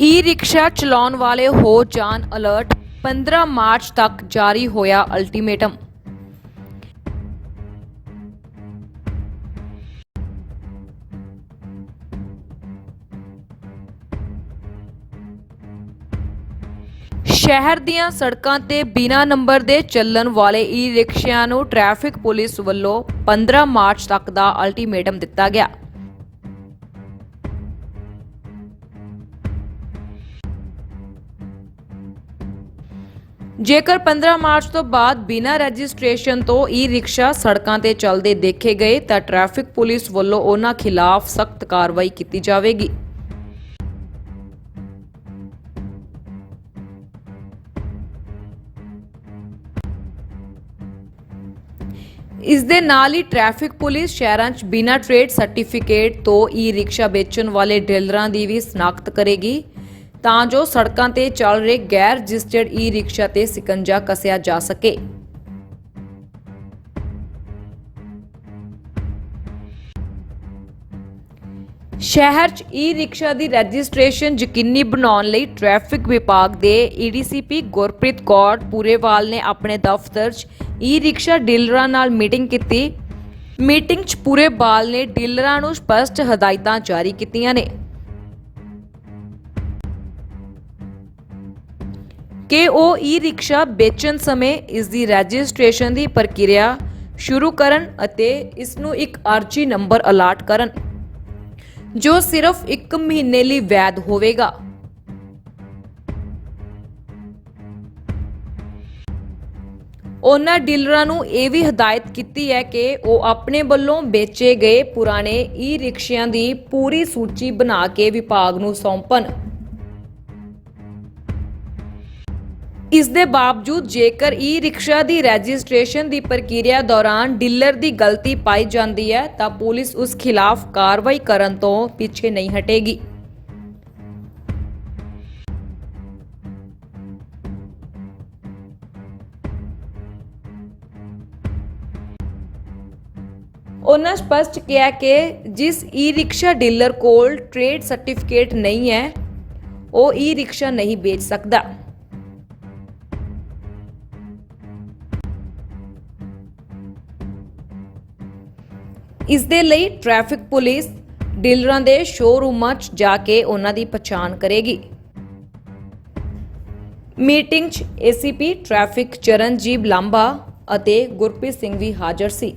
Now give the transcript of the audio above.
ਈ rickshaw ਚਲਾਉਣ ਵਾਲੇ ਹੋ ਜਾਣ ਅਲਰਟ 15 ਮਾਰਚ ਤੱਕ ਜਾਰੀ ਹੋਇਆ ਅਲਟੀਮੇਟਮ। ਸ਼ਹਿਰ ਦੀਆਂ ਸੜਕਾਂ ਤੇ ਬਿਨਾਂ ਨੰਬਰ ਦੇ ਚੱਲਣ ਵਾਲੇ ਈ ਰਿਕਸ਼ਿਆਂ ਨੂੰ ਟ੍ਰੈਫਿਕ ਪੁਲਿਸ ਵੱਲੋਂ 15 ਮਾਰਚ ਤੱਕ ਦਾ ਅਲਟੀਮੇਟਮ ਦਿੱਤਾ ਗਿਆ। ਜੇਕਰ 15 ਮਾਰਚ ਤੋਂ ਬਾਅਦ ਬਿਨਾਂ ਰਜਿਸਟ੍ਰੇਸ਼ਨ ਤੋਂ ਈ ਰਿਕਸ਼ਾ ਸੜਕਾਂ ਤੇ ਚੱਲਦੇ ਦੇਖੇ ਗਏ, ਤਾਂ ਟ੍ਰੈਫਿਕ ਪੁਲਿਸ ਵੱਲੋਂ ਉਹਨਾਂ ਖਿਲਾਫ ਸਖਤ ਕਾਰਵਾਈ ਕੀਤੀ ਜਾਵੇਗੀ। ਇਸ ਦੇ ਨਾਲ ਹੀ ਟ੍ਰੈਫਿਕ ਪੁਲਿਸ ਸ਼ਹਿਰਾਂ 'ਚ ਬਿਨਾਂ ਟ੍ਰੇਡ ਸਰਟੀਫਿਕੇਟ ਤੋਂ ਈ ਰਿਕਸ਼ਾ ਵੇਚਣ ਵਾਲੇ ਡੀਲਰਾਂ ਦੀ ਵੀ ਸਨਾਖਤ ਕਰੇਗੀ। ਤਾਂ ਜੋ ਸੜਕਾਂ ਤੇ ਚੱਲ ਰਹੇ ਗੈਰ ਰਜਿਸਟਰਡ ਈ ਰਿਕਸ਼ਾ ਤੇ ਸਿਕੰਜਾ ਕੱਸਿਆ ਜਾ ਸਕੇ। ਸ਼ਹਿਰ 'ਚ ਈ ਰਿਕਸ਼ਾ ਦੀ ਰਜਿਸਟ੍ਰੇਸ਼ਨ ਯਕੀਨੀ ਬਣਾਉਣ ਲਈ ਟ੍ਰੈਫਿਕ ਵਿਭਾਗ ਦੇ ਈਡੀਸੀਪੀ ਗੁਰਪ੍ਰੀਤ ਕੌਰ ਪੂਰੇਵਾਲ ਨੇ ਆਪਣੇ ਦਫ਼ਤਰ 'ਚ ਈ ਰਿਕਸ਼ਾ ਡੀਲਰਾਂ ਨਾਲ ਮੀਟਿੰਗ ਕੀਤੀ। ਮੀਟਿੰਗ 'ਚ ਪੂਰੇਵਾਲ ਨੇ ਡੀਲਰਾਂ ਨੂੰ ਸਪਸ਼ਟ ਹਦਾਇਤਾਂ ਜਾਰੀ ਕੀਤੀਆਂ ਨੇ। ਕਿ ਉਹ ਈ ਰਿਕਸ਼ਾ ਵੇਚਣ ਸਮੇਂ ਇਸ ਦੀ ਰਜਿਸਟ੍ਰੇਸ਼ਨ ਦੀ ਪ੍ਰਕਿਰਿਆ ਸ਼ੁਰੂ ਕਰਨ ਅਤੇ ਇਸ ਨੂੰ ਇੱਕ ਅਰਜੀ ਨੰਬਰ ਅਲਾਟ ਕਰਨ, ਜੋ ਸਿਰਫ 1 ਮਹੀਨੇ ਲਈ ਵੈਧ ਹੋਵੇਗਾ। ਉਹਨਾਂ ਡੀਲਰਾਂ ਨੂੰ ਇਹ ਵੀ ਹਦਾਇਤ ਕੀਤੀ ਹੈ ਕਿ ਉਹ ਆਪਣੇ ਵੱਲੋਂ ਵੇਚੇ ਗਏ ਪੁਰਾਣੇ ਈ ਰਿਕਸ਼ਿਆਂ ਦੀ ਪੂਰੀ ਸੂਚੀ ਬਣਾ ਕੇ ਵਿਭਾਗ ਨੂੰ ਸੌਂਪਣ। ਇਸ ਦੇ ਬਾਵਜੂਦ ਜੇਕਰ ਈ ਰਿਕਸ਼ਾ ਦੀ ਰਜਿਸਟ੍ਰੇਸ਼ਨ ਦੀ ਪ੍ਰਕਿਰਿਆ ਦੌਰਾਨ ਡੀਲਰ ਦੀ ਗਲਤੀ ਪਾਈ ਜਾਂਦੀ ਹੈ, ਤਾਂ ਪੁਲਿਸ ਉਸ ਖਿਲਾਫ ਕਾਰਵਾਈ ਕਰਨ ਤੋਂ ਪਿੱਛੇ ਨਹੀਂ ਹਟੇਗੀ। ਉਹਨਾਂ ਸਪਸ਼ਟ ਕਿਹਾ ਕਿ ਜਿਸ ਈ ਰਿਕਸ਼ਾ ਡੀਲਰ ਕੋਲ ਟ੍ਰੇਡ ਸਰਟੀਫਿਕੇਟ ਨਹੀਂ ਹੈ, ਉਹ ਈ ਰਿਕਸ਼ਾ ਨਹੀਂ ਵੇਚ ਸਕਦਾ। ਇਸ ਦੇ ਲਈ ਟ੍ਰੈਫਿਕ ਪੁਲਿਸ ਡੀਲਰਾਂ ਦੇ ਸ਼ੋਰੂਮਾਂ 'ਚ ਜਾ ਕੇ ਉਹਨਾਂ ਦੀ ਪਛਾਣ ਕਰੇਗੀ। ਮੀਟਿੰਗ 'ਚ ਏਸੀਪੀ ਟ੍ਰੈਫਿਕ ਚਰਨਜੀਤ ਲਾਂਬਾ ਅਤੇ ਗੁਰਪ੍ਰੀਤ ਸਿੰਘ ਵੀ ਹਾਜ਼ਰ ਸੀ।